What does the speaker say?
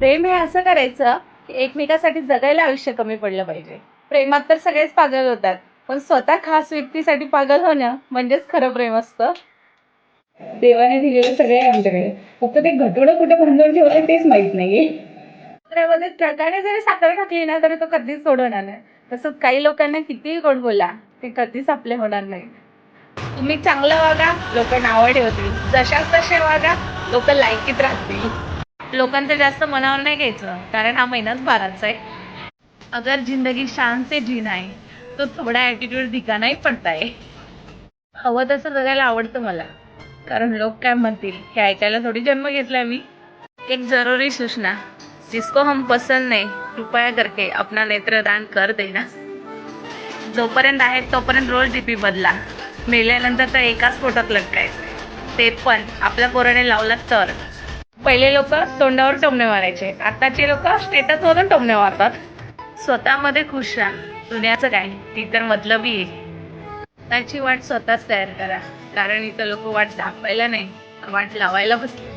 प्रेम हे असं करायचं की एकमेकासाठी जगायला आयुष्य कमी पडलं पाहिजे. प्रेमात तर सगळेच पागल होतात पण स्वतः खास व्यक्तीसाठी पागल होणं म्हणजेच खरं प्रेम असतं. देवाने दिलेलं सगळे आमच्याकडे. फक्त ते घटोडं कुठे बांधून ठेवलं तेच माहीत नाहीये. त्यामध्ये ट्रकाने जरी साखर टाकली ना तरी तो कधीच सोडवणार नाही. तसंच काही लोकांना कितीही गोड बोला ते कधीच आपले होणार नाही. तुम्ही चांगलं वागा लोक नावं ठेवतील. जशाच तसे वागा लोक लायकीत राहतील. लोकांचं जास्त मनावर नाही घ्यायचं कारण हा महिनाच बाराचा आहे. अगर जिंदगी शान से जीना है तो थोडा ॲटिट्यूड दिखाना पडता है हवं तसं जगायला आवडतं मला कारण लोक काय म्हणतील हे ऐकायला थोडी जन्म घेतला मी. एक जरुरी सूचना जिसको हम पसंद नाही कृपया करके अपना नेत्रदान कर देना. जोपर्यंत आहे तोपर्यंत रोज डीपी बदला. मेल्यानंतर तर एकाच पोटात लटकायचं. ते पण आपल्या पोराने लावला तर. पहिले लोक तोंडावर टोमणे मारायचे. आताचे लोक स्टेटस मधून टोमणे मारतात. स्वतःमध्ये खुश राहा. दुनियाचं काय? ती तर मतलबी आहे. त्याची वाट स्वतःच तयार करा. कारण इथं लोक वाट दाखवायला नाही वाट लावायला बसले.